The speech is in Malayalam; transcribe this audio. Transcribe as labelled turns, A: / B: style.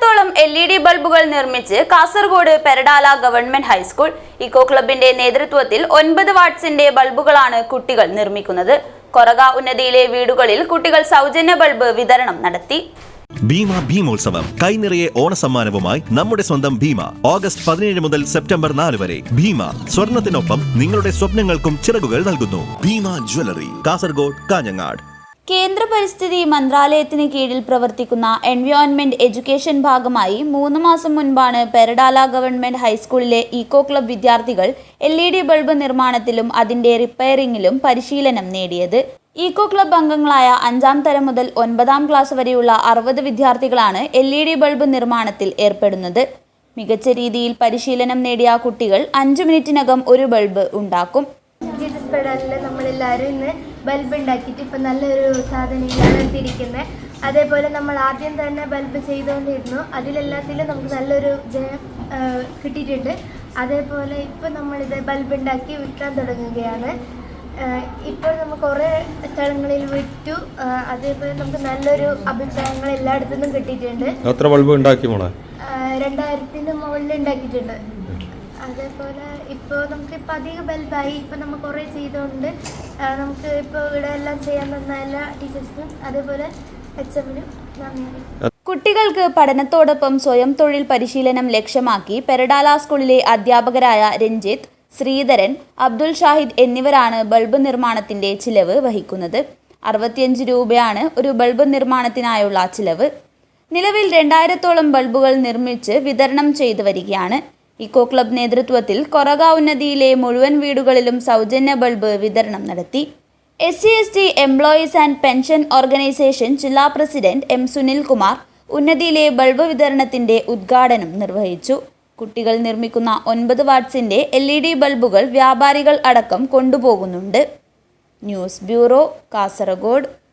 A: രണ്ടായിരത്തോളം എൽ ഇ ഡി ബൾബുകൾ നിർമ്മിച്ച് Kasaragod Peradala government high school eco ക്ലബിന്റെ നേതൃത്വത്തിൽ ഒൻപത് വാട്ട്സിന്റെ ബൾബുകളാണ് കുട്ടികൾ നിർമ്മിക്കുന്നത്. കൊറഗ ഉന്നതിയിലെ വീടുകളിൽ കുട്ടികൾ സൗജന്യ ബൾബ് വിതരണം നടത്തി.
B: ഭീമ ഭീമോത്സവം കൈനിറയെ ഓണസമ്മാനവുമായി നമ്മുടെ സ്വന്തം ഭീമ. ഓഗസ്റ്റ് പതിനേഴ് മുതൽ സെപ്റ്റംബർ നാല് വരെ ഭീമ സ്വർണത്തിനൊപ്പം നിങ്ങളുടെ സ്വപ്നങ്ങൾക്കും ചിറകുകൾ നൽകുന്നു. ഭീമ ജ്വല്ലറി കാസർഗോഡ് കാഞ്ഞങ്ങാട്.
A: കേന്ദ്ര പരിസ്ഥിതി മന്ത്രാലയത്തിന് കീഴിൽ പ്രവർത്തിക്കുന്ന എൻവയോൺമെന്റ് എഡ്യൂക്കേഷൻ ഭാഗമായി മൂന്ന് മാസം മുൻപാണ് പെരഡാല ഗവൺമെന്റ് ഹൈസ്കൂളിലെ ഇക്കോ ക്ലബ് വിദ്യാർത്ഥികൾ എൽ ഇ ഡി ബൾബ് നിർമ്മാണത്തിലും അതിന്റെ റിപ്പയറിംഗിലും പരിശീലനം നേടിയത്. ഇക്കോ ക്ലബ് അംഗങ്ങളായ അഞ്ചാം തരം മുതൽ ഒൻപതാം ക്ലാസ് വരെയുള്ള അറുപത് വിദ്യാർത്ഥികളാണ് എൽ ഇ ഡി ബൾബ് നിർമ്മാണത്തിൽ ഏർപ്പെടുന്നത്. മികച്ച രീതിയിൽ പരിശീലനം നേടിയ കുട്ടികൾ അഞ്ചു മിനിറ്റിനകം ഒരു ബൾബ് ഉണ്ടാക്കും.
C: പെടാലിൽ നമ്മളെല്ലാവരും ഇന്ന് ബൾബ് ഉണ്ടാക്കിയിട്ട് ഇപ്പം നല്ലൊരു സാധനങ്ങളാണ് എടുത്തിരിക്കുന്നത് അതേപോലെ നമ്മൾ ആദ്യം തന്നെ ബൾബ് ചെയ്തുകൊണ്ടിരുന്നു അതിലെല്ലാത്തിലും നമുക്ക് നല്ലൊരു ജയം കിട്ടിയിട്ടുണ്ട്. അതേപോലെ ഇപ്പം നമ്മളിത് ബൾബ് ഉണ്ടാക്കി വിൽക്കാൻ തുടങ്ങുകയാണ്. ഇപ്പോൾ നമ്മൾ കുറേ സ്ഥലങ്ങളിൽ വിറ്റു. അതേപോലെ നമുക്ക് നല്ലൊരു അഭിപ്രായങ്ങൾ എല്ലായിടത്തുനിന്നും കിട്ടിയിട്ടുണ്ട്.
D: എത്ര ബൾബ് ഉണ്ടാക്കി മോളെ?
C: രണ്ടായിരത്തിന് മുകളിൽ ഉണ്ടാക്കിയിട്ടുണ്ട്. അതേപോലെ ഇപ്പോൾ നമുക്ക് ഇപ്പോൾ അധിക ബൾബായി ഇപ്പോൾ നമ്മൾ കുറേ ചെയ്തുകൊണ്ട് നമുക്ക് ഇപ്പോൾ ഇവിടെ എല്ലാം ചെയ്യാൻ തന്ന എല്ലാ ടീച്ചേഴ്സിനും അതേപോലെ എച്ച് എമ്മിനും
A: കുട്ടികൾക്ക് പഠനത്തോടൊപ്പം സ്വയം തൊഴിൽ പരിശീലനം ലക്ഷ്യമാക്കി പെരഡാല സ്കൂളിലെ അധ്യാപകരായ രഞ്ജിത്ത് ശ്രീധരൻ അബ്ദുൽ ഷാഹിദ് എന്നിവരാണ് ബൾബ് നിർമ്മാണത്തിന്റെ ചിലവ് വഹിക്കുന്നത്. അറുപത്തിയഞ്ച് രൂപയാണ് ഒരു ബൾബ് നിർമ്മാണത്തിനായുള്ള ചിലവ്. നിലവിൽ രണ്ടായിരത്തോളം ബൾബുകൾ നിർമ്മിച്ച് വിതരണം ചെയ്തു വരികയാണ്. ഇക്കോ ക്ലബ് നേതൃത്വത്തിൽ കൊറഗ ഉന്നതിയിലെ മുഴുവൻ വീടുകളിലും സൗജന്യ ബൾബ് വിതരണം നടത്തി. S C S T employees and pension organisation ജില്ലാ പ്രസിഡന്റ് എം സുനിൽ കുമാർ ഉന്നതിയിലെ ബൾബ് വിതരണത്തിന്റെ ഉദ്ഘാടനം നിർവഹിച്ചു. കുട്ടികൾ നിർമ്മിക്കുന്ന ഒൻപത് വാട്ട്സിന്റെ എൽ ഇ ഡി ബൾബുകൾ വ്യാപാരികൾ അടക്കം കൊണ്ടുപോകുന്നുണ്ട്. News bureau Kasaragod.